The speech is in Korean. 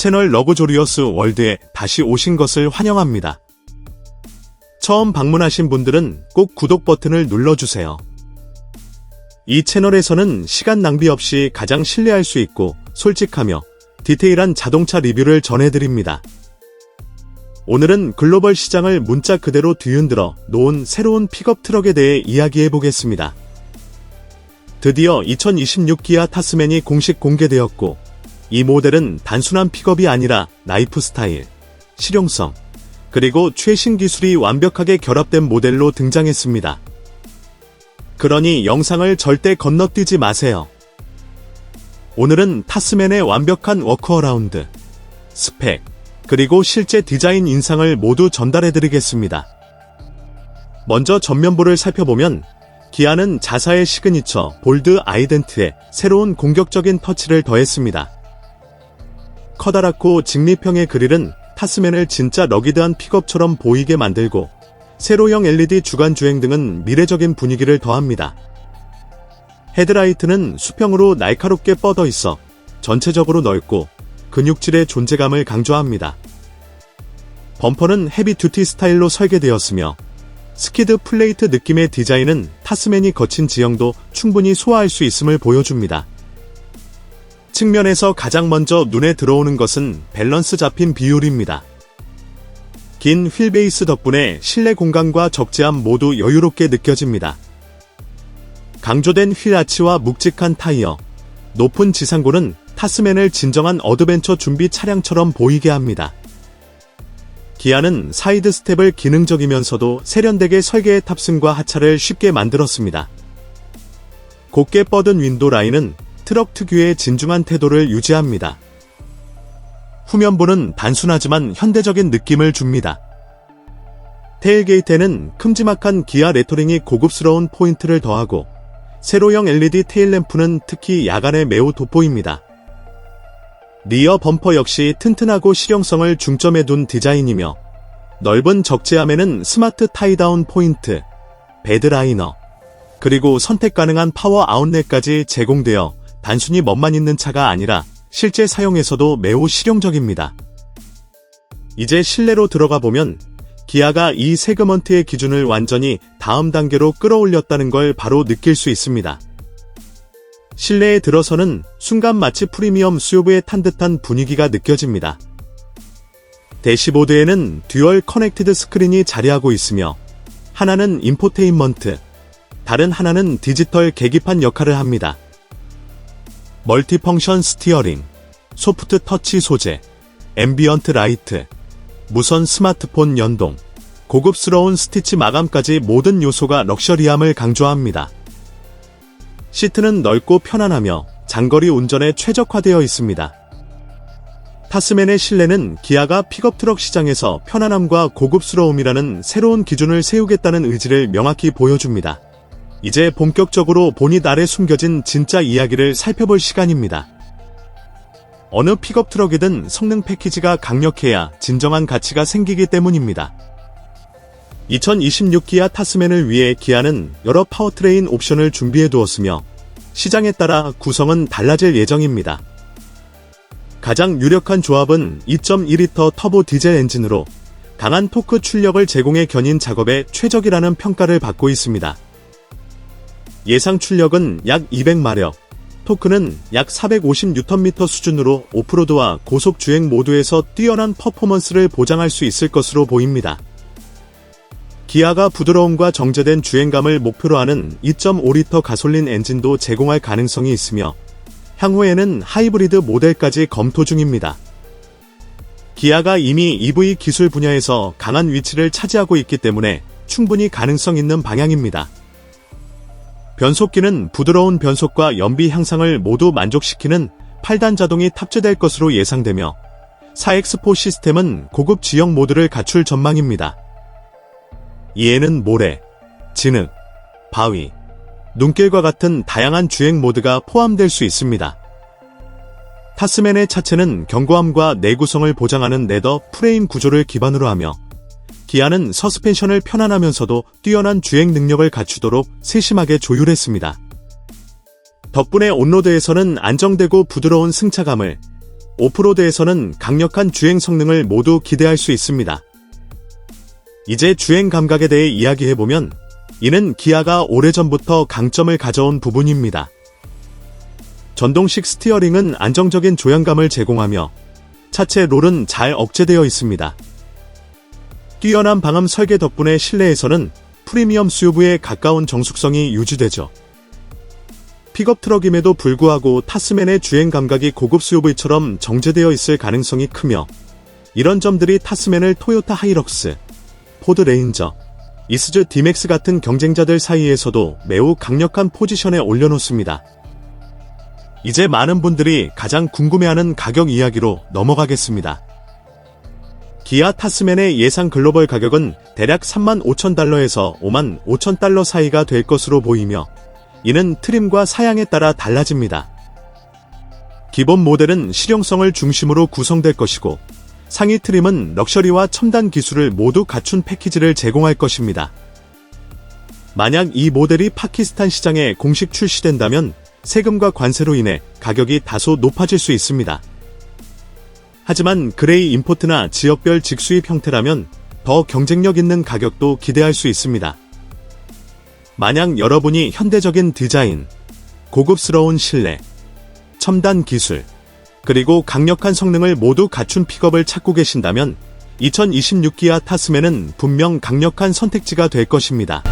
채널 러그조리어스 월드에 다시 오신 것을 환영합니다. 처음 방문하신 분들은 꼭 구독 버튼을 눌러주세요. 이 채널에서는 시간 낭비 없이 가장 신뢰할 수 있고 솔직하며 디테일한 자동차 리뷰를 전해드립니다. 오늘은 글로벌 시장을 문자 그대로 뒤흔들어 놓은 새로운 픽업 트럭에 대해 이야기해 보겠습니다. 드디어 2026 기아 타스맨이 공식 공개되었고, 이 모델은 단순한 픽업이 아니라 라이프 스타일, 실용성, 그리고 최신 기술이 완벽하게 결합된 모델로 등장했습니다. 그러니 영상을 절대 건너뛰지 마세요. 오늘은 타스맨의 완벽한 워크어라운드, 스펙, 그리고 실제 디자인 인상을 모두 전달해드리겠습니다. 먼저 전면부를 살펴보면 기아는 자사의 시그니처 볼드 아이덴트에 새로운 공격적인 터치를 더했습니다. 커다랗고 직립형의 그릴은 타스맨을 진짜 러기드한 픽업처럼 보이게 만들고 세로형 LED 주간 주행 등은 미래적인 분위기를 더합니다. 헤드라이트는 수평으로 날카롭게 뻗어 있어 전체적으로 넓고 근육질의 존재감을 강조합니다. 범퍼는 헤비 듀티 스타일로 설계되었으며 스키드 플레이트 느낌의 디자인은 타스맨이 거친 지형도 충분히 소화할 수 있음을 보여줍니다. 측면에서 가장 먼저 눈에 들어오는 것은 밸런스 잡힌 비율입니다. 긴 휠베이스 덕분에 실내 공간과 적재함 모두 여유롭게 느껴집니다. 강조된 휠 아치와 묵직한 타이어, 높은 지상고는 타스맨을 진정한 어드벤처 준비 차량처럼 보이게 합니다. 기아는 사이드 스텝을 기능적이면서도 세련되게 설계의 탑승과 하차를 쉽게 만들었습니다. 곱게 뻗은 윈도 라인은 트럭 특유의 진중한 태도를 유지합니다. 후면부는 단순하지만 현대적인 느낌을 줍니다. 테일게이트에는 큼지막한 기아 레터링이 고급스러운 포인트를 더하고 세로형 LED 테일램프는 특히 야간에 매우 돋보입니다. 리어 범퍼 역시 튼튼하고 실용성을 중점에 둔 디자인이며 넓은 적재함에는 스마트 타이다운 포인트, 베드라이너, 그리고 선택 가능한 파워 아웃렛까지 제공되어 단순히 멋만 있는 차가 아니라 실제 사용에서도 매우 실용적입니다. 이제 실내로 들어가 보면 기아가 이 세그먼트의 기준을 완전히 다음 단계로 끌어올렸다는 걸 바로 느낄 수 있습니다. 실내에 들어서는 순간 마치 프리미엄 수요부에 탄 듯한 분위기가 느껴집니다. 대시보드에는 듀얼 커넥티드 스크린이 자리하고 있으며 하나는 인포테인먼트, 다른 하나는 디지털 계기판 역할을 합니다. 멀티펑션 스티어링, 소프트 터치 소재, 앰비언트 라이트, 무선 스마트폰 연동, 고급스러운 스티치 마감까지 모든 요소가 럭셔리함을 강조합니다. 시트는 넓고 편안하며 장거리 운전에 최적화되어 있습니다. 타스맨의 실내는 기아가 픽업 트럭 시장에서 편안함과 고급스러움이라는 새로운 기준을 세우겠다는 의지를 명확히 보여줍니다. 이제 본격적으로 본닛 아래 숨겨진 진짜 이야기를 살펴볼 시간입니다. 어느 픽업 트럭이든 성능 패키지가 강력해야 진정한 가치가 생기기 때문입니다. 2026 기아 타스맨을 위해 기아는 여러 파워트레인 옵션을 준비해 두었으며 시장에 따라 구성은 달라질 예정입니다. 가장 유력한 조합은 2.2리터 터보 디젤 엔진으로 강한 토크 출력을 제공해 견인 작업에 최적이라는 평가를 받고 있습니다. 예상 출력은 약 200마력, 토크는 약 450Nm 수준으로 오프로드와 고속 주행 모두에서 뛰어난 퍼포먼스를 보장할 수 있을 것으로 보입니다. 기아가 부드러움과 정제된 주행감을 목표로 하는 2.5리터 가솔린 엔진도 제공할 가능성이 있으며 향후에는 하이브리드 모델까지 검토 중입니다. 기아가 이미 EV 기술 분야에서 강한 위치를 차지하고 있기 때문에 충분히 가능성 있는 방향입니다. 변속기는 부드러운 변속과 연비 향상을 모두 만족시키는 8단 자동이 탑재될 것으로 예상되며 4X4 시스템은 고급 지형 모드를 갖출 전망입니다. 이에는 모래, 진흙, 바위, 눈길과 같은 다양한 주행 모드가 포함될 수 있습니다. 타스맨의 차체는 견고함과 내구성을 보장하는 레더 프레임 구조를 기반으로 하며 기아는 서스펜션을 편안하면서도 뛰어난 주행 능력을 갖추도록 세심하게 조율했습니다. 덕분에 온로드에서는 안정되고 부드러운 승차감을, 오프로드에서는 강력한 주행 성능을 모두 기대할 수 있습니다. 이제 주행 감각에 대해 이야기해보면 이는 기아가 오래전부터 강점을 가져온 부분입니다. 전동식 스티어링은 안정적인 조향감을 제공하며 차체 롤은 잘 억제되어 있습니다. 뛰어난 방음 설계 덕분에 실내에서는 프리미엄 SUV에 가까운 정숙성이 유지되죠. 픽업 트럭임에도 불구하고 타스맨의 주행 감각이 고급 SUV처럼 정제되어 있을 가능성이 크며 이런 점들이 타스맨을 토요타 하이럭스, 포드 레인저, 이스즈 디맥스 같은 경쟁자들 사이에서도 매우 강력한 포지션에 올려놓습니다. 이제 많은 분들이 가장 궁금해하는 가격 이야기로 넘어가겠습니다. 기아 타스맨의 예상 글로벌 가격은 대략 3만 5천 달러에서 5만 5천 달러 사이가 될 것으로 보이며 이는 트림과 사양에 따라 달라집니다. 기본 모델은 실용성을 중심으로 구성될 것이고 상위 트림은 럭셔리와 첨단 기술을 모두 갖춘 패키지를 제공할 것입니다. 만약 이 모델이 파키스탄 시장에 공식 출시된다면 세금과 관세로 인해 가격이 다소 높아질 수 있습니다. 하지만 그레이 임포트나 지역별 직수입 형태라면 더 경쟁력 있는 가격도 기대할 수 있습니다. 만약 여러분이 현대적인 디자인, 고급스러운 실내, 첨단 기술, 그리고 강력한 성능을 모두 갖춘 픽업을 찾고 계신다면 2026 기아 타스맨은 분명 강력한 선택지가 될 것입니다.